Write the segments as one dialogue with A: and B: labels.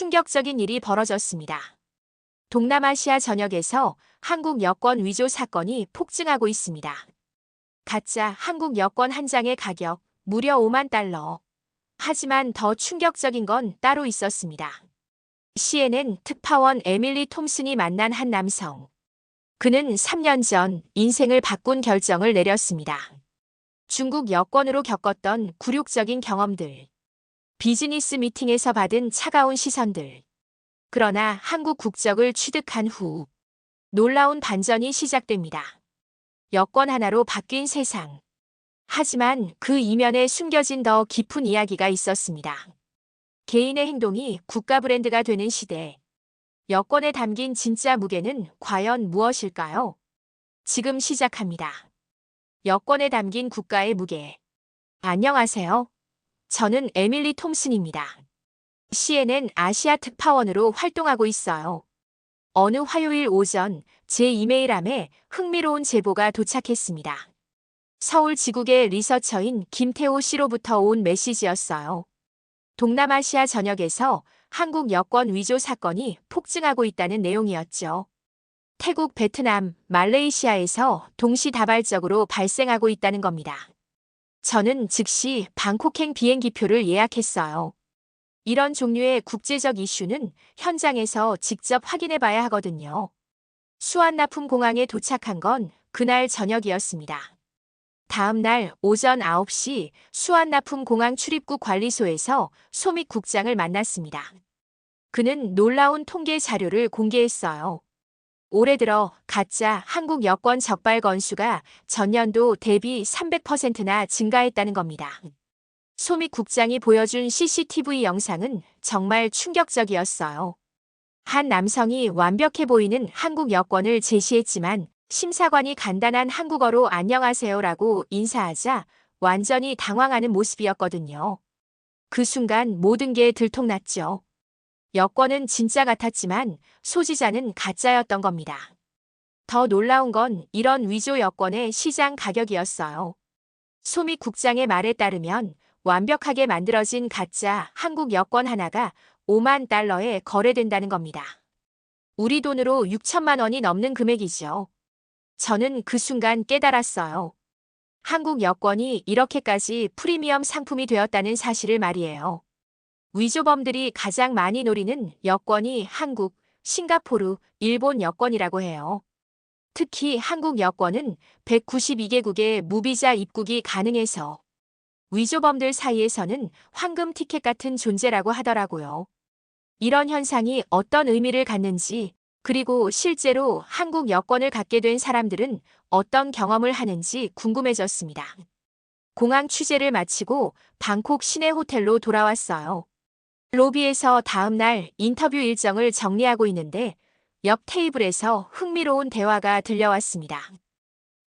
A: 충격적인 일이 벌어졌습니다. 동남아시아 전역에서 한국 여권 위조 사건이 폭증하고 있습니다. 가짜 한국 여권 한 장의 가격 무려 5만 달러. 하지만 더 충격적인 건 따로 있었습니다. CNN 특파원 에밀리 톰슨이 만난 한 남성. 그는 3년 전 인생을 바꾼 결정을 내렸습니다. 중국 여권으로 겪었던 굴욕적인 경험들. 비즈니스 미팅에서 받은 차가운 시선들. 그러나 한국 국적을 취득한 후 놀라운 반전이 시작됩니다. 여권 하나로 바뀐 세상. 하지만 그 이면에 숨겨진 더 깊은 이야기가 있었습니다. 개인의 행동이 국가 브랜드가 되는 시대. 여권에 담긴 진짜 무게는 과연 무엇일까요? 지금 시작합니다. 여권에 담긴 국가의 무게. 안녕하세요. 저는 에밀리 톰슨입니다. CNN 아시아 특파원으로 활동하고 있어요. 어느 화요일 오전 제 이메일함에 흥미로운 제보가 도착했습니다. 서울 지국의 리서처인 김태호 씨로부터 온 메시지였어요. 동남아시아 전역에서 한국 여권 위조 사건이 폭증하고 있다는 내용이었죠. 태국, 베트남, 말레이시아에서 동시다발적으로 발생하고 있다는 겁니다. 저는 즉시 방콕행 비행기표를 예약했어요. 이런 종류의 국제적 이슈는 현장에서 직접 확인해 봐야 하거든요. 수완나품 공항에 도착한 건 그날 저녁이었습니다. 다음 날 오전 9시 수완나품 공항 출입국 관리소에서 소믹 국장을 만났습니다. 그는 놀라운 통계 자료를 공개했어요. 올해 들어 가짜 한국 여권 적발 건수가 전년도 대비 300%나 증가했다는 겁니다. 소미 국장이 보여준 CCTV 영상은 정말 충격적이었어요. 한 남성이 완벽해 보이는 한국 여권을 제시했지만 심사관이 간단한 한국어로 안녕하세요라고 인사하자 완전히 당황하는 모습이었거든요. 그 순간 모든 게 들통났죠. 여권은 진짜 같았지만 소지자는 가짜였던 겁니다. 더 놀라운 건 이런 위조 여권의 시장 가격이었어요. 소미 국장의 말에 따르면 완벽하게 만들어진 가짜 한국 여권 하나가 5만 달러에 거래된다는 겁니다. 우리 돈으로 6천만 원이 넘는 금액이죠. 저는 그 순간 깨달았어요. 한국 여권이 이렇게까지 프리미엄 상품이 되었다는 사실을 말이에요. 위조범들이 가장 많이 노리는 여권이 한국, 싱가포르, 일본 여권이라고 해요. 특히 한국 여권은 192개국의 무비자 입국이 가능해서 위조범들 사이에서는 황금 티켓 같은 존재라고 하더라고요. 이런 현상이 어떤 의미를 갖는지, 그리고 실제로 한국 여권을 갖게 된 사람들은 어떤 경험을 하는지 궁금해졌습니다. 공항 취재를 마치고 방콕 시내 호텔로 돌아왔어요. 로비에서 다음 날 인터뷰 일정을 정리하고 있는데 옆 테이블에서 흥미로운 대화가 들려왔습니다.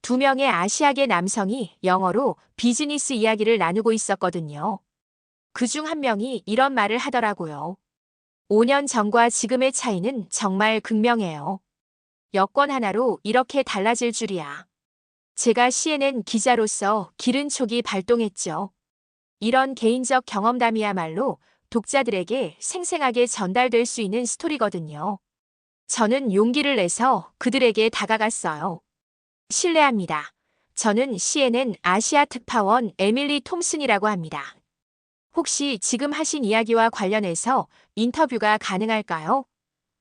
A: 두 명의 아시아계 남성이 영어로 비즈니스 이야기를 나누고 있었거든요. 그 중 한 명이 이런 말을 하더라고요. 5년 전과 지금의 차이는 정말 극명해요. 여권 하나로 이렇게 달라질 줄이야. 제가 CNN 기자로서 기른 촉이 발동했죠. 이런 개인적 경험담이야말로 독자들에게 생생하게 전달될 수 있는 스토리거든요. 저는 용기를 내서 그들에게 다가갔어요. 실례합니다. 저는 CNN 아시아 특파원 에밀리 톰슨이라고 합니다. 혹시 지금 하신 이야기와 관련해서 인터뷰가 가능할까요?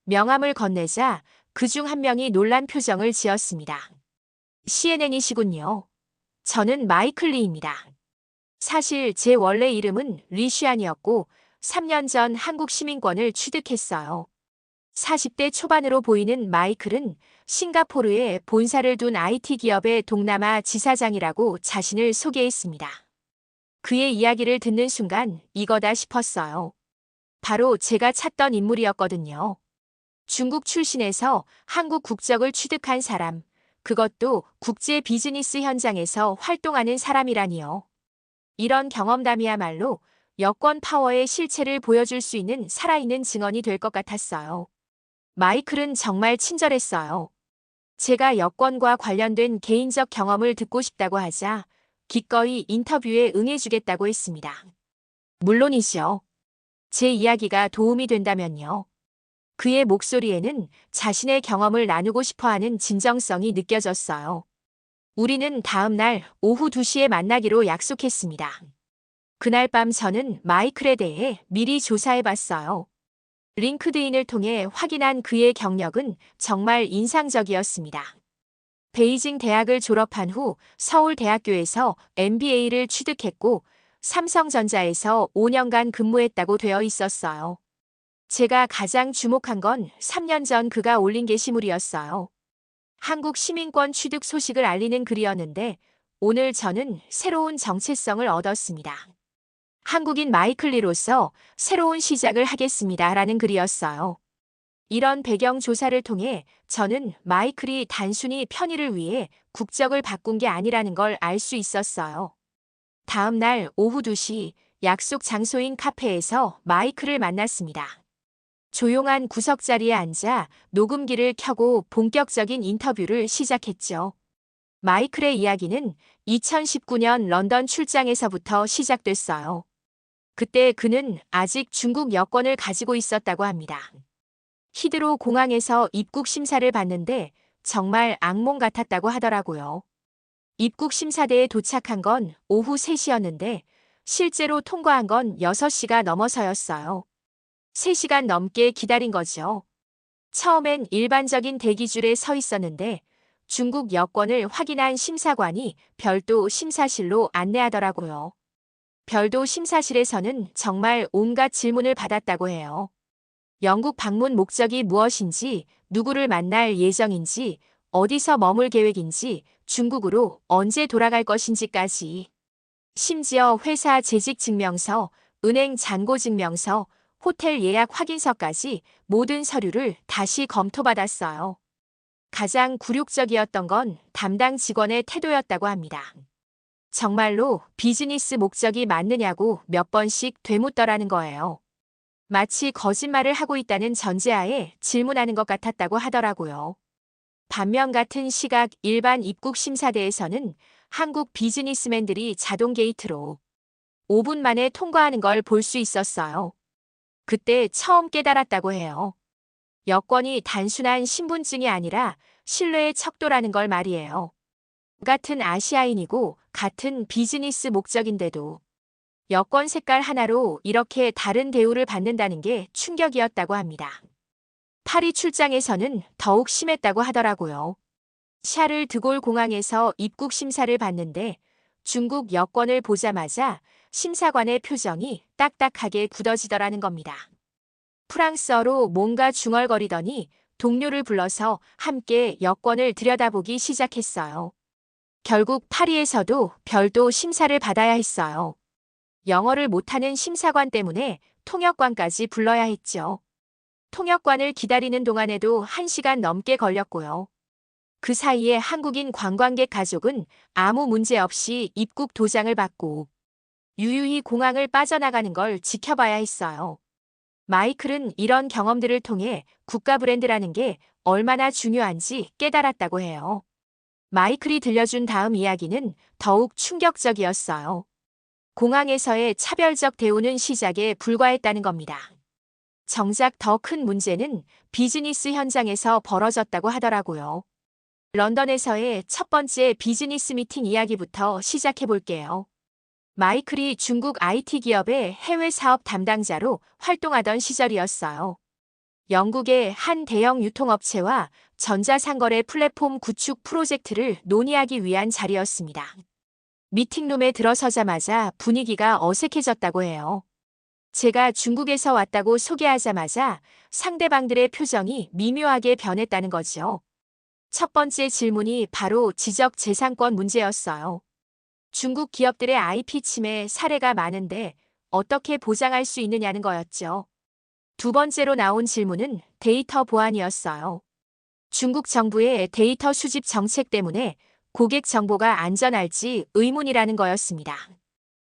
A: 명함을 건네자 그 중 한 명이 놀란 표정을 지었습니다. CNN이시군요. 저는 마이클 리입니다. 사실 제 원래 이름은 리슈안이었고 3년 전 한국 시민권을 취득했어요. 40대 초반으로 보이는 마이클은 싱가포르에 본사를 둔 IT 기업의 동남아 지사장이라고 자신을 소개했습니다. 그의 이야기를 듣는 순간 이거다 싶었어요. 바로 제가 찾던 인물이었거든요. 중국 출신에서 한국 국적을 취득한 사람, 그것도 국제 비즈니스 현장에서 활동하는 사람이라니요. 이런 경험담이야말로 여권 파워의 실체를 보여줄 수 있는 살아있는 증언이 될 것 같았어요. 마이클은 정말 친절했어요. 제가 여권과 관련된 개인적 경험을 듣고 싶다고 하자 기꺼이 인터뷰에 응해주겠다고 했습니다. 물론이죠. 제 이야기가 도움이 된다면요. 그의 목소리에는 자신의 경험을 나누고 싶어 하는 진정성이 느껴졌어요. 우리는 다음 날 오후 2시에 만나기로 약속했습니다. 그날 밤 저는 마이클에 대해 미리 조사해 봤어요. 링크드인을 통해 확인한 그의 경력은 정말 인상적이었습니다. 베이징 대학을 졸업한 후 서울대학교에서 MBA를 취득했고 삼성전자에서 5년간 근무했다고 되어 있었어요. 제가 가장 주목한 건 3년 전 그가 올린 게시물이었어요. 한국 시민권 취득 소식을 알리는 글이었는데 오늘 저는 새로운 정체성을 얻었습니다. 한국인 마이클리로서 새로운 시작을 하겠습니다. 라는 글이었어요. 이런 배경 조사를 통해 저는 마이클이 단순히 편의를 위해 국적을 바꾼 게 아니라는 걸 알 수 있었어요. 다음 날 오후 2시 약속 장소인 카페에서 마이클을 만났습니다. 조용한 구석 자리에 앉아 녹음기를 켜고 본격적인 인터뷰를 시작했죠. 마이클의 이야기는 2019년 런던 출장에서부터 시작됐어요. 그때 그는 아직 중국 여권을 가지고 있었다고 합니다. 히드로 공항에서 입국 심사를 받는데 정말 악몽 같았다고 하더라고요. 입국 심사대에 도착한 건 오후 3시였는데 실제로 통과한 건 6시가 넘어서였어요. 3시간 넘게 기다린 거죠. 처음엔 일반적인 대기줄에 서 있었는데 중국 여권을 확인한 심사관이 별도 심사실로 안내하더라고요. 별도 심사실에서는 정말 온갖 질문을 받았다고 해요. 영국 방문 목적이 무엇인지, 누구를 만날 예정인지, 어디서 머물 계획인지, 중국으로 언제 돌아갈 것인지까지. 심지어 회사 재직 증명서, 은행 잔고 증명서, 호텔 예약 확인서까지 모든 서류를 다시 검토받았어요. 가장 굴욕적이었던 건 담당 직원의 태도였다고 합니다. 정말로 비즈니스 목적이 맞느냐고 몇 번씩 되묻더라는 거예요. 마치 거짓말을 하고 있다는 전제하에 질문하는 것 같았다고 하더라고요. 반면 같은 시각 일반 입국 심사대에서는 한국 비즈니스맨들이 자동 게이트로 5분 만에 통과하는 걸 볼 수 있었어요. 그때 처음 깨달았다고 해요. 여권이 단순한 신분증이 아니라 신뢰의 척도라는 걸 말이에요. 같은 아시아인이고 같은 비즈니스 목적인데도 여권 색깔 하나로 이렇게 다른 대우를 받는다는 게 충격이었다고 합니다. 파리 출장에서는 더욱 심했다고 하더라고요. 샤를 드골 공항에서 입국 심사를 받는데 중국 여권을 보자마자 심사관의 표정이 딱딱하게 굳어지더라는 겁니다. 프랑스어로 뭔가 중얼거리더니 동료를 불러서 함께 여권을 들여다보기 시작했어요. 결국 파리에서도 별도 심사를 받아야 했어요. 영어를 못하는 심사관 때문에 통역관까지 불러야 했죠. 통역관을 기다리는 동안에도 1시간 넘게 걸렸고요. 그 사이에 한국인 관광객 가족은 아무 문제 없이 입국 도장을 받고 유유히 공항을 빠져나가는 걸 지켜봐야 했어요. 마이클은 이런 경험들을 통해 국가 브랜드라는 게 얼마나 중요한지 깨달았다고 해요. 마이클이 들려준 다음 이야기는 더욱 충격적이었어요. 공항에서의 차별적 대우는 시작에 불과했다는 겁니다. 정작 더 큰 문제는 비즈니스 현장에서 벌어졌다고 하더라고요. 런던에서의 첫 번째 비즈니스 미팅 이야기부터 시작해 볼게요. 마이클이 중국 IT 기업의 해외 사업 담당자로 활동하던 시절이었어요. 영국의 한 대형 유통업체와 전자상거래 플랫폼 구축 프로젝트를 논의하기 위한 자리였습니다. 미팅룸에 들어서자마자 분위기가 어색해졌다고 해요. 제가 중국에서 왔다고 소개하자마자 상대방들의 표정이 미묘하게 변했다는 거죠. 첫 번째 질문이 바로 지적 재산권 문제였어요. 중국 기업들의 IP 침해 사례가 많은데 어떻게 보장할 수 있느냐는 거였죠. 두 번째로 나온 질문은 데이터 보안이었어요. 중국 정부의 데이터 수집 정책 때문에 고객 정보가 안전할지 의문이라는 거였습니다.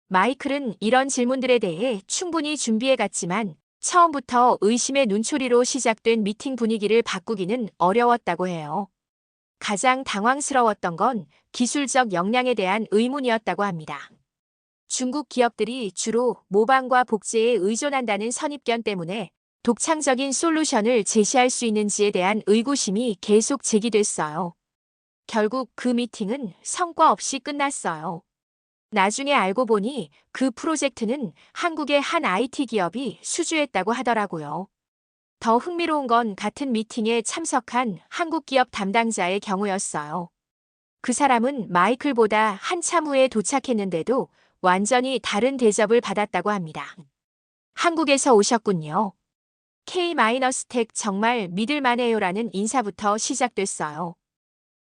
A: 마이클은 이런 질문들에 대해 충분히 준비해 갔지만 처음부터 의심의 눈초리로 시작된 미팅 분위기를 바꾸기는 어려웠다고 해요. 가장 당황스러웠던 건 기술적 역량에 대한 의문이었다고 합니다. 중국 기업들이 주로 모방과 복제에 의존한다는 선입견 때문에 독창적인 솔루션을 제시할 수 있는지에 대한 의구심이 계속 제기됐어요. 결국 그 미팅은 성과 없이 끝났어요. 나중에 알고 보니 그 프로젝트는 한국의 한 IT 기업이 수주했다고 하더라고요. 더 흥미로운 건 같은 미팅에 참석한 한국 기업 담당자의 경우였어요. 그 사람은 마이클보다 한참 후에 도착했는데도 완전히 다른 대접을 받았다고 합니다. 한국에서 오셨군요. K-스택 정말 믿을만해요라는 인사부터 시작됐어요.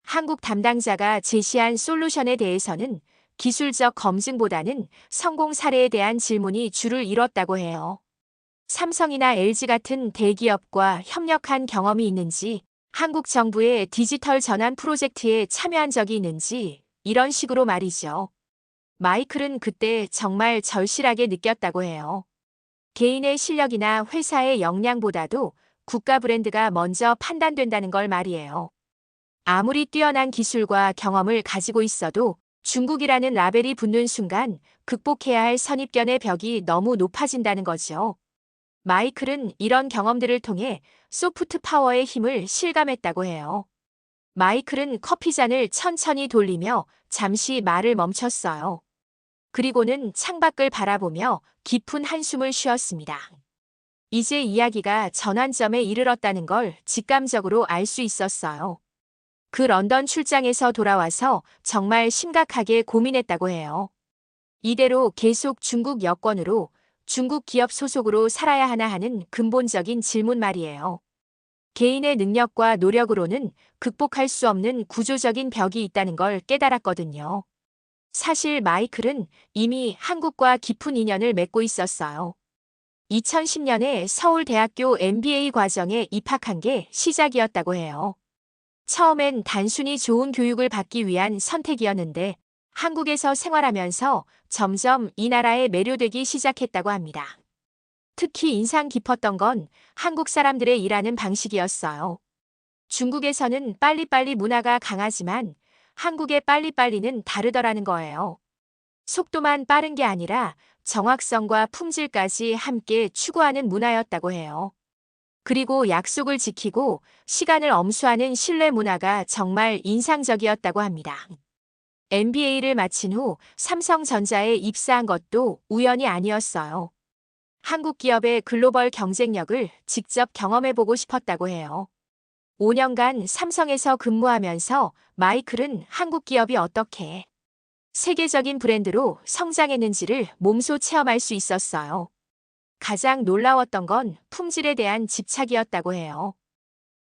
A: 한국 담당자가 제시한 솔루션에 대해서는 기술적 검증보다는 성공 사례에 대한 질문이 줄을 이뤘다고 해요. 삼성이나 LG 같은 대기업과 협력한 경험이 있는지, 한국 정부의 디지털 전환 프로젝트에 참여한 적이 있는지, 이런 식으로 말이죠. 마이클은 그때 정말 절실하게 느꼈다고 해요. 개인의 실력이나 회사의 역량보다도 국가 브랜드가 먼저 판단된다는 걸 말이에요. 아무리 뛰어난 기술과 경험을 가지고 있어도 중국이라는 라벨이 붙는 순간 극복해야 할 선입견의 벽이 너무 높아진다는 거죠. 마이클은 이런 경험들을 통해 소프트 파워의 힘을 실감했다고 해요. 마이클은 커피잔을 천천히 돌리며 잠시 말을 멈췄어요. 그리고는 창밖을 바라보며 깊은 한숨을 쉬었습니다. 이제 이야기가 전환점에 이르렀다는 걸 직감적으로 알 수 있었어요. 그 런던 출장에서 돌아와서 정말 심각하게 고민했다고 해요. 이대로 계속 중국 여권으로 중국 기업 소속으로 살아야 하나 하는 근본적인 질문 말이에요. 개인의 능력과 노력으로는 극복할 수 없는 구조적인 벽이 있다는 걸 깨달았거든요. 사실 마이클은 이미 한국과 깊은 인연을 맺고 있었어요. 2010년에 서울대학교 MBA 과정에 입학한 게 시작이었다고 해요. 처음엔 단순히 좋은 교육을 받기 위한 선택이었는데 한국에서 생활하면서 점점 이 나라에 매료되기 시작했다고 합니다. 특히 인상 깊었던 건 한국 사람들의 일하는 방식이었어요. 중국에서는 빨리빨리 문화가 강하지만 한국의 빨리빨리는 다르더라는 거예요. 속도만 빠른 게 아니라 정확성과 품질까지 함께 추구하는 문화였다고 해요. 그리고 약속을 지키고 시간을 엄수하는 신뢰 문화가 정말 인상적이었다고 합니다. MBA를 마친 후 삼성전자에 입사한 것도 우연이 아니었어요. 한국 기업의 글로벌 경쟁력을 직접 경험해보고 싶었다고 해요. 5년간 삼성에서 근무하면서 마이클은 한국 기업이 어떻게 세계적인 브랜드로 성장했는지를 몸소 체험할 수 있었어요. 가장 놀라웠던 건 품질에 대한 집착이었다고 해요.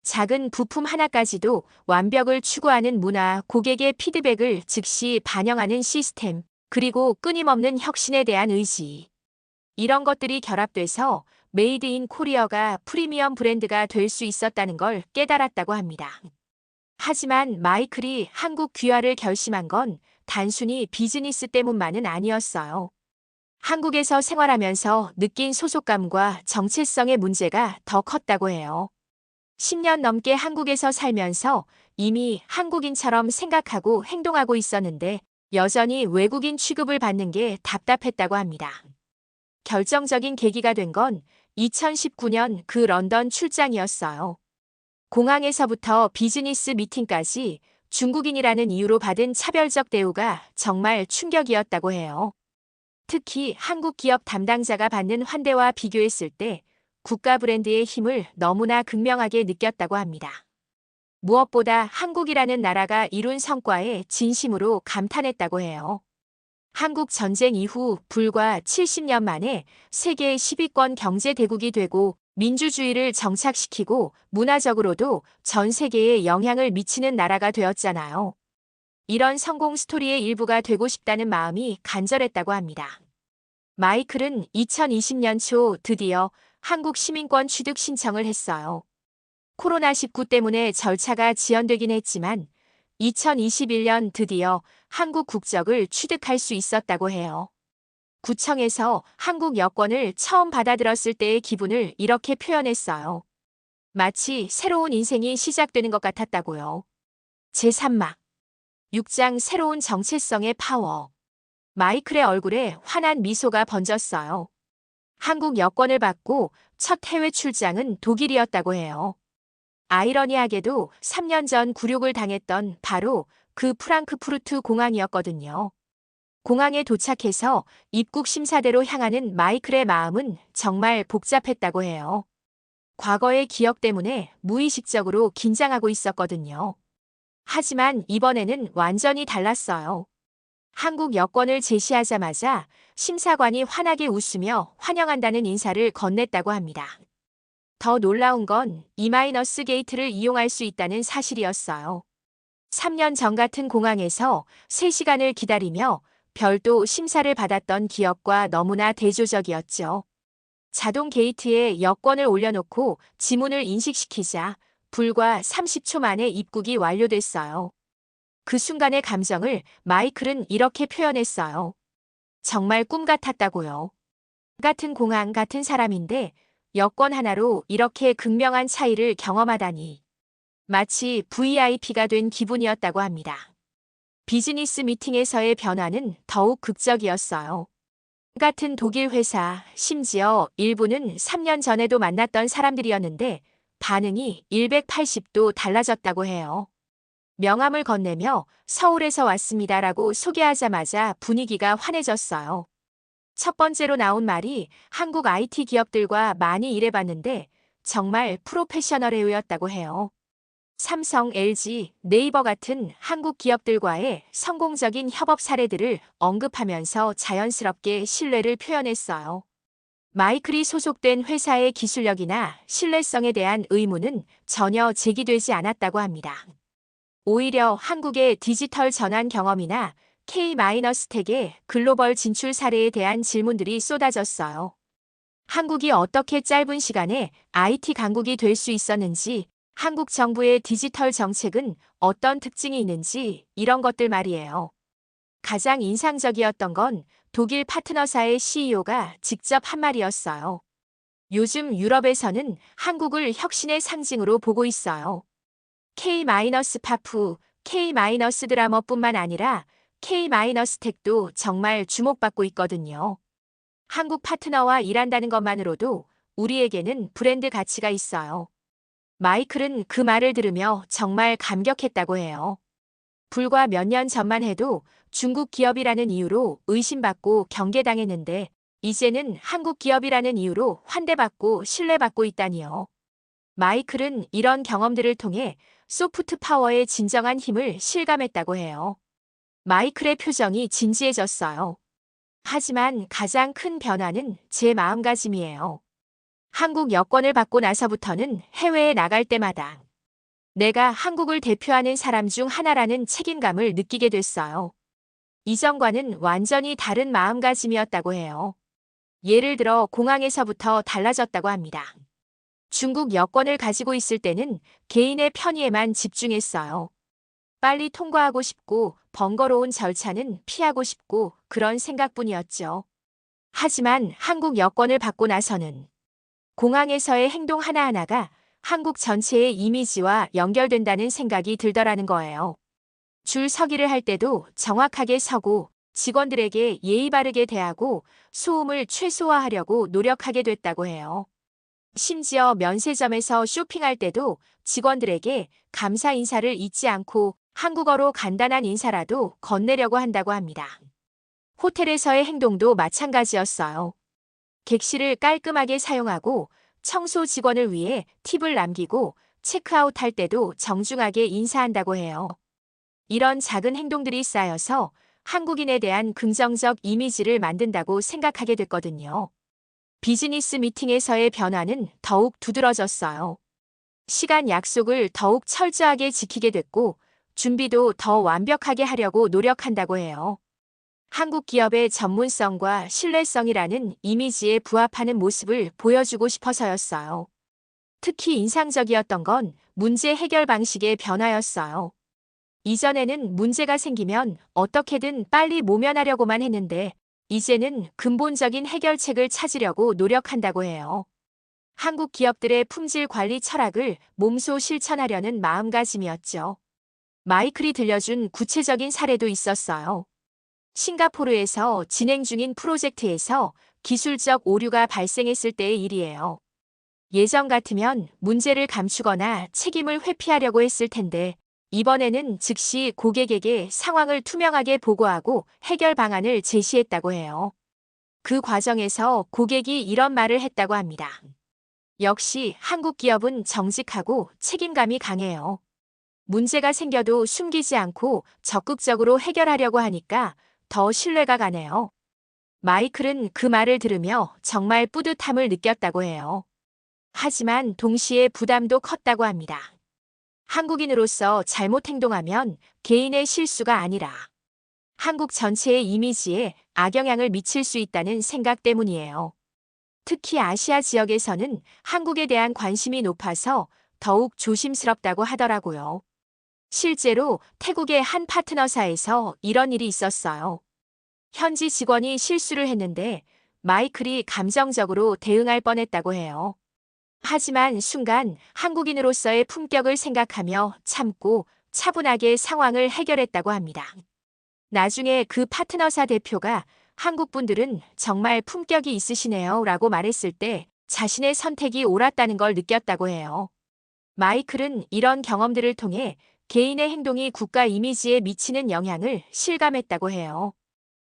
A: 작은 부품 하나까지도 완벽을 추구하는 문화, 고객의 피드백을 즉시 반영하는 시스템, 그리고 끊임없는 혁신에 대한 의지. 이런 것들이 결합돼서 메이드 인 코리어가 프리미엄 브랜드가 될 수 있었다는 걸 깨달았다고 합니다. 하지만 마이클이 한국 귀화를 결심한 건 단순히 비즈니스 때문만은 아니었어요. 한국에서 생활하면서 느낀 소속감과 정체성의 문제가 더 컸다고 해요. 10년 넘게 한국에서 살면서 이미 한국인처럼 생각하고 행동하고 있었는데 여전히 외국인 취급을 받는 게 답답했다고 합니다. 결정적인 계기가 된 건 2019년 그 런던 출장이었어요. 공항에서부터 비즈니스 미팅까지 중국인이라는 이유로 받은 차별적 대우가 정말 충격이었다고 해요. 특히 한국 기업 담당자가 받는 환대와 비교했을 때 국가 브랜드의 힘을 너무나 극명하게 느꼈다고 합니다. 무엇보다 한국이라는 나라가 이룬 성과에 진심으로 감탄했다고 해요. 한국 전쟁 이후 불과 70년 만에 세계 10위권 경제대국이 되고 민주주의를 정착시키고 문화적으로도 전 세계에 영향을 미치는 나라가 되었잖아요. 이런 성공 스토리의 일부가 되고 싶다는 마음이 간절했다고 합니다. 마이클은 2020년 초 드디어 한국 시민권 취득 신청을 했어요. 코로나19 때문에 절차가 지연되긴 했지만 2021년 드디어 한국 국적을 취득할 수 있었다고 해요. 구청에서 한국 여권을 처음 받아들었을 때의 기분을 이렇게 표현했어요. 마치 새로운 인생이 시작되는 것 같았다고요. 제3막 6장 새로운 정체성의 파워 마이클의 얼굴에 환한 미소가 번졌어요. 한국 여권을 받고 첫 해외 출장은 독일이었다고 해요. 아이러니하게도 3년 전 굴욕을 당했던 바로 그 프랑크푸르트 공항이었거든요. 공항에 도착해서 입국 심사대로 향하는 마이클의 마음은 정말 복잡했다고 해요. 과거의 기억 때문에 무의식적으로 긴장하고 있었거든요. 하지만 이번에는 완전히 달랐어요. 한국 여권을 제시하자마자 심사관이 환하게 웃으며 환영한다는 인사를 건넸다고 합니다. 더 놀라운 건 이마이너스 게이트를 이용할 수 있다는 사실이었어요. 3년 전 같은 공항에서 3시간을 기다리며 별도 심사를 받았던 기억과 너무나 대조적이었죠. 자동 게이트에 여권을 올려놓고 지문을 인식시키자 불과 30초 만에 입국이 완료됐어요. 그 순간의 감정을 마이클은 이렇게 표현했어요. 정말 꿈 같았다고요. 같은 공항 같은 사람인데 여권 하나로 이렇게 극명한 차이를 경험하다니. 마치 VIP가 된 기분이었다고 합니다. 비즈니스 미팅에서의 변화는 더욱 극적이었어요. 같은 독일 회사, 심지어 일부는 3년 전에도 만났던 사람들이었는데 반응이 180도 달라졌다고 해요. 명함을 건네며 서울에서 왔습니다라고 소개하자마자 분위기가 환해졌어요. 첫 번째로 나온 말이 한국 IT 기업들과 많이 일해봤는데 정말 프로페셔널해요였다고 해요. 삼성, LG, 네이버 같은 한국 기업들과의 성공적인 협업 사례들을 언급하면서 자연스럽게 신뢰를 표현했어요. 마이클이 소속된 회사의 기술력이나 신뢰성에 대한 의문은 전혀 제기되지 않았다고 합니다. 오히려 한국의 디지털 전환 경험이나 K-텍의 글로벌 진출 사례에 대한 질문들이 쏟아졌어요. 한국이 어떻게 짧은 시간에 IT 강국이 될 수 있었는지, 한국 정부의 디지털 정책은 어떤 특징이 있는지 이런 것들 말이에요. 가장 인상적이었던 건 독일 파트너사의 CEO가 직접 한 말이었어요. 요즘 유럽에서는 한국을 혁신의 상징으로 보고 있어요. K-파프, K-드라머뿐만 아니라 K-텍도 정말 주목받고 있거든요. 한국 파트너와 일한다는 것만으로도 우리에게는 브랜드 가치가 있어요. 마이클은 그 말을 들으며 정말 감격했다고 해요. 불과 몇 년 전만 해도 중국 기업이라는 이유로 의심받고 경계당했는데 이제는 한국 기업이라는 이유로 환대받고 신뢰받고 있다니요. 마이클은 이런 경험들을 통해 소프트 파워의 진정한 힘을 실감했다고 해요. 마이클의 표정이 진지해졌어요. 하지만 가장 큰 변화는 제 마음가짐이에요. 한국 여권을 받고 나서부터는 해외에 나갈 때마다 내가 한국을 대표하는 사람 중 하나라는 책임감을 느끼게 됐어요. 이전과는 완전히 다른 마음가짐이었다고 해요. 예를 들어 공항에서부터 달라졌다고 합니다. 중국 여권을 가지고 있을 때는 개인의 편의에만 집중했어요. 빨리 통과하고 싶고 번거로운 절차는 피하고 싶고 그런 생각뿐이었죠. 하지만 한국 여권을 받고 나서는 공항에서의 행동 하나하나가 한국 전체의 이미지와 연결된다는 생각이 들더라는 거예요. 줄 서기를 할 때도 정확하게 서고 직원들에게 예의 바르게 대하고 소음을 최소화하려고 노력하게 됐다고 해요. 심지어 면세점에서 쇼핑할 때도 직원들에게 감사 인사를 잊지 않고 한국어로 간단한 인사라도 건네려고 한다고 합니다. 호텔에서의 행동도 마찬가지였어요. 객실을 깔끔하게 사용하고 청소 직원을 위해 팁을 남기고 체크아웃 할 때도 정중하게 인사한다고 해요. 이런 작은 행동들이 쌓여서 한국인에 대한 긍정적 이미지를 만든다고 생각하게 됐거든요. 비즈니스 미팅에서의 변화는 더욱 두드러졌어요. 시간 약속을 더욱 철저하게 지키게 됐고 준비도 더 완벽하게 하려고 노력한다고 해요. 한국 기업의 전문성과 신뢰성이라는 이미지에 부합하는 모습을 보여주고 싶어서였어요. 특히 인상적이었던 건 문제 해결 방식의 변화였어요. 이전에는 문제가 생기면 어떻게든 빨리 모면하려고만 했는데 이제는 근본적인 해결책을 찾으려고 노력한다고 해요. 한국 기업들의 품질 관리 철학을 몸소 실천하려는 마음가짐이었죠. 마이클이 들려준 구체적인 사례도 있었어요. 싱가포르에서 진행 중인 프로젝트에서 기술적 오류가 발생했을 때의 일이에요. 예전 같으면 문제를 감추거나 책임을 회피하려고 했을 텐데 이번에는 즉시 고객에게 상황을 투명하게 보고하고 해결 방안을 제시했다고 해요. 그 과정에서 고객이 이런 말을 했다고 합니다. 역시 한국 기업은 정직하고 책임감이 강해요. 문제가 생겨도 숨기지 않고 적극적으로 해결하려고 하니까 더 신뢰가 가네요. 마이클은 그 말을 들으며 정말 뿌듯함을 느꼈다고 해요. 하지만 동시에 부담도 컸다고 합니다. 한국인으로서 잘못 행동하면 개인의 실수가 아니라 한국 전체의 이미지에 악영향을 미칠 수 있다는 생각 때문이에요. 특히 아시아 지역에서는 한국에 대한 관심이 높아서 더욱 조심스럽다고 하더라고요. 실제로 태국의 한 파트너사에서 이런 일이 있었어요. 현지 직원이 실수를 했는데 마이클이 감정적으로 대응할 뻔했다고 해요. 하지만 순간 한국인으로서의 품격을 생각하며 참고 차분하게 상황을 해결했다고 합니다. 나중에 그 파트너사 대표가 한국 분들은 정말 품격이 있으시네요 라고 말했을 때 자신의 선택이 옳았다는 걸 느꼈다고 해요. 마이클은 이런 경험들을 통해 개인의 행동이 국가 이미지에 미치는 영향을 실감했다고 해요.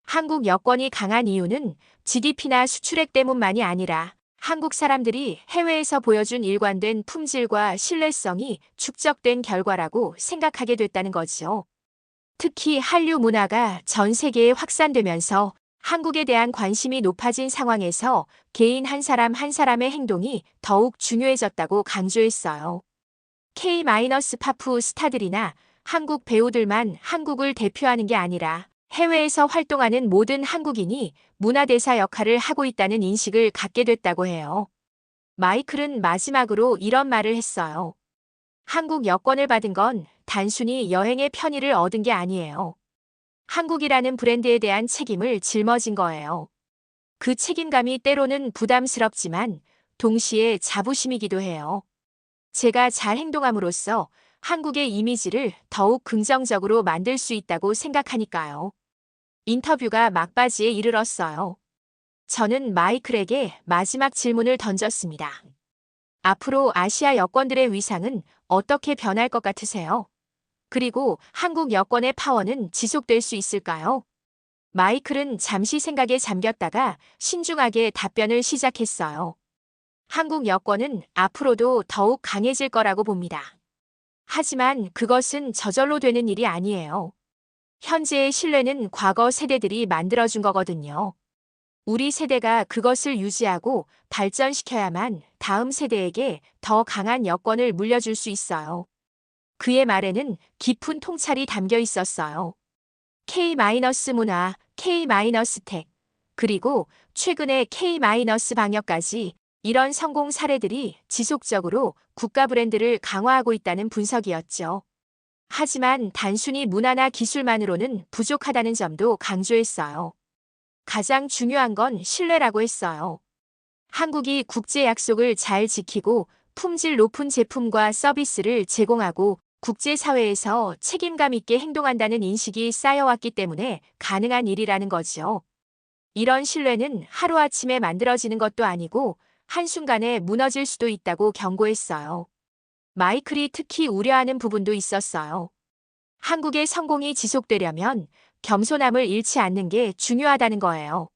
A: 한국 여권이 강한 이유는 GDP나 수출액 때문만이 아니라 한국 사람들이 해외에서 보여준 일관된 품질과 신뢰성이 축적된 결과라고 생각하게 됐다는 거죠. 특히 한류 문화가 전 세계에 확산되면서 한국에 대한 관심이 높아진 상황에서 개인 한 사람 한 사람의 행동이 더욱 중요해졌다고 강조했어요. K-파프 스타들이나 한국 배우들만 한국을 대표하는 게 아니라 해외에서 활동하는 모든 한국인이 문화대사 역할을 하고 있다는 인식을 갖게 됐다고 해요. 마이클은 마지막으로 이런 말을 했어요. 한국 여권을 받은 건 단순히 여행의 편의를 얻은 게 아니에요. 한국이라는 브랜드에 대한 책임을 짊어진 거예요. 그 책임감이 때로는 부담스럽지만 동시에 자부심이기도 해요. 제가 잘 행동함으로써 한국의 이미지를 더욱 긍정적으로 만들 수 있다고 생각하니까요. 인터뷰가 막바지에 이르렀어요. 저는 마이클에게 마지막 질문을 던졌습니다. 앞으로 아시아 여권들의 위상은 어떻게 변할 것 같으세요? 그리고 한국 여권의 파워는 지속될 수 있을까요? 마이클은 잠시 생각에 잠겼다가 신중하게 답변을 시작했어요. 한국 여권은 앞으로도 더욱 강해질 거라고 봅니다. 하지만 그것은 저절로 되는 일이 아니에요. 현재의 신뢰는 과거 세대들이 만들어준 거거든요. 우리 세대가 그것을 유지하고 발전시켜야만 다음 세대에게 더 강한 여권을 물려줄 수 있어요. 그의 말에는 깊은 통찰이 담겨 있었어요. K-문화, K-텍, 그리고 최근의 K-방역까지 이런 성공 사례들이 지속적으로 국가 브랜드를 강화하고 있다는 분석이었죠. 하지만 단순히 문화나 기술만으로는 부족하다는 점도 강조했어요. 가장 중요한 건 신뢰라고 했어요. 한국이 국제 약속을 잘 지키고 품질 높은 제품과 서비스를 제공하고 국제사회에서 책임감 있게 행동한다는 인식이 쌓여왔기 때문에 가능한 일이라는 거죠. 이런 신뢰는 하루아침에 만들어지는 것도 아니고 한순간에 무너질 수도 있다고 경고했어요. 마이클이 특히 우려하는 부분도 있었어요. 한국의 성공이 지속되려면 겸손함을 잃지 않는 게 중요하다는 거예요.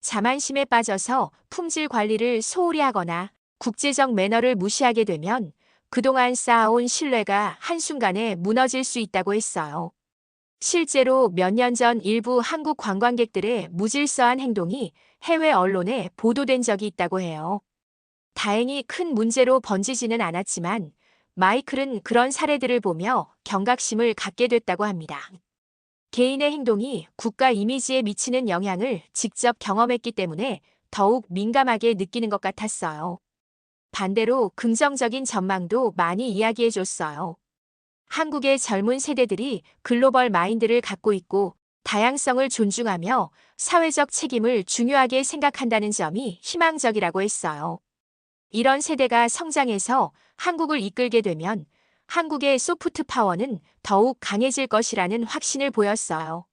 A: 자만심에 빠져서 품질 관리를 소홀히 하거나 국제적 매너를 무시하게 되면 그동안 쌓아온 신뢰가 한순간에 무너질 수 있다고 했어요. 실제로 몇 년 전 일부 한국 관광객들의 무질서한 행동이 해외 언론에 보도된 적이 있다고 해요. 다행히 큰 문제로 번지지는 않았지만 마이클은 그런 사례들을 보며 경각심을 갖게 됐다고 합니다. 개인의 행동이 국가 이미지에 미치는 영향을 직접 경험했기 때문에 더욱 민감하게 느끼는 것 같았어요. 반대로 긍정적인 전망도 많이 이야기해 줬어요. 한국의 젊은 세대들이 글로벌 마인드를 갖고 있고 다양성을 존중하며 사회적 책임을 중요하게 생각한다는 점이 희망적이라고 했어요. 이런 세대가 성장해서 한국을 이끌게 되면 한국의 소프트 파워는 더욱 강해질 것이라는 확신을 보였어요.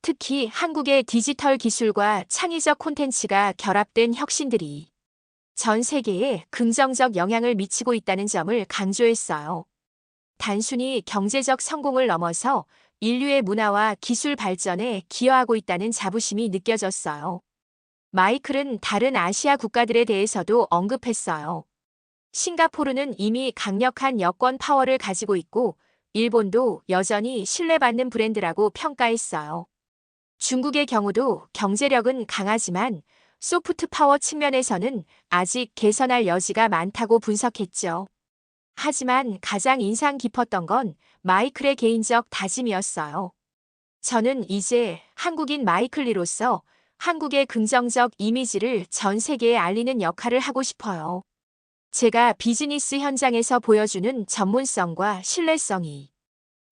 A: 특히 한국의 디지털 기술과 창의적 콘텐츠가 결합된 혁신들이 전 세계에 긍정적 영향을 미치고 있다는 점을 강조했어요. 단순히 경제적 성공을 넘어서 인류의 문화와 기술 발전에 기여하고 있다는 자부심이 느껴졌어요. 마이클은 다른 아시아 국가들에 대해서도 언급했어요. 싱가포르는 이미 강력한 여권 파워를 가지고 있고 일본도 여전히 신뢰받는 브랜드라고 평가했어요. 중국의 경우도 경제력은 강하지만 소프트 파워 측면에서는 아직 개선할 여지가 많다고 분석했죠. 하지만 가장 인상 깊었던 건 마이클의 개인적 다짐이었어요. 저는 이제 한국인 마이클리로서 한국의 긍정적 이미지를 전 세계에 알리는 역할을 하고 싶어요. 제가 비즈니스 현장에서 보여주는 전문성과 신뢰성이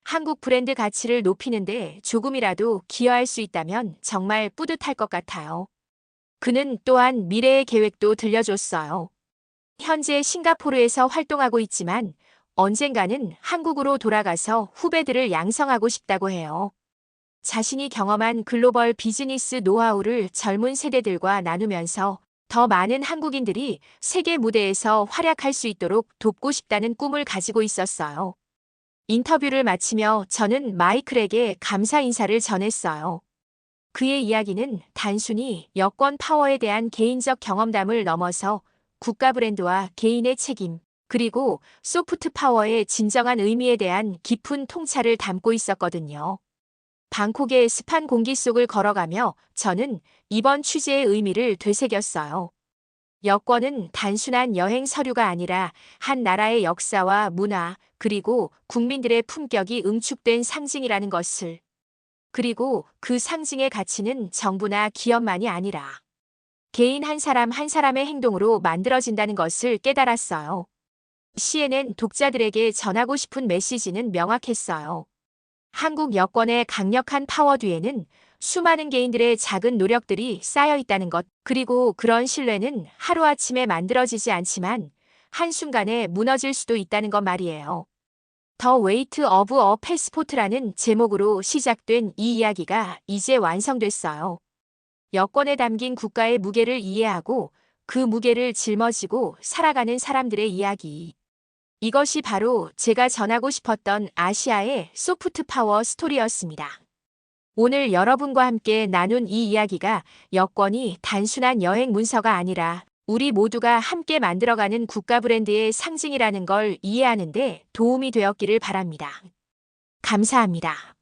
A: 한국 브랜드 가치를 높이는데 조금이라도 기여할 수 있다면 정말 뿌듯할 것 같아요. 그는 또한 미래의 계획도 들려줬어요. 현재 싱가포르에서 활동하고 있지만 언젠가는 한국으로 돌아가서 후배들을 양성하고 싶다고 해요. 자신이 경험한 글로벌 비즈니스 노하우를 젊은 세대들과 나누면서 더 많은 한국인들이 세계 무대에서 활약할 수 있도록 돕고 싶다는 꿈을 가지고 있었어요. 인터뷰를 마치며 저는 마이클에게 감사 인사를 전했어요. 그의 이야기는 단순히 여권 파워에 대한 개인적 경험담을 넘어서 국가 브랜드와 개인의 책임, 그리고 소프트 파워의 진정한 의미에 대한 깊은 통찰을 담고 있었거든요. 방콕의 습한 공기 속을 걸어가며 저는 이번 취재의 의미를 되새겼어요. 여권은 단순한 여행 서류가 아니라 한 나라의 역사와 문화, 그리고 국민들의 품격이 응축된 상징이라는 것을. 그리고 그 상징의 가치는 정부나 기업만이 아니라 개인 한 사람 한 사람의 행동으로 만들어진다는 것을 깨달았어요. CNN 독자들에게 전하고 싶은 메시지는 명확했어요. 한국 여권의 강력한 파워 뒤에는 수많은 개인들의 작은 노력들이 쌓여 있다는 것, 그리고 그런 신뢰는 하루아침에 만들어지지 않지만 한순간에 무너질 수도 있다는 것 말이에요. 더 웨이트 어브 어 패스포트라는 제목으로 시작된 이 이야기가 이제 완성됐어요. 여권에 담긴 국가의 무게를 이해하고 그 무게를 짊어지고 살아가는 사람들의 이야기. 이것이 바로 제가 전하고 싶었던 아시아의 소프트 파워 스토리였습니다. 오늘 여러분과 함께 나눈 이 이야기가 여권이 단순한 여행 문서가 아니라 우리 모두가 함께 만들어가는 국가 브랜드의 상징이라는 걸 이해하는 데 도움이 되었기를 바랍니다. 감사합니다.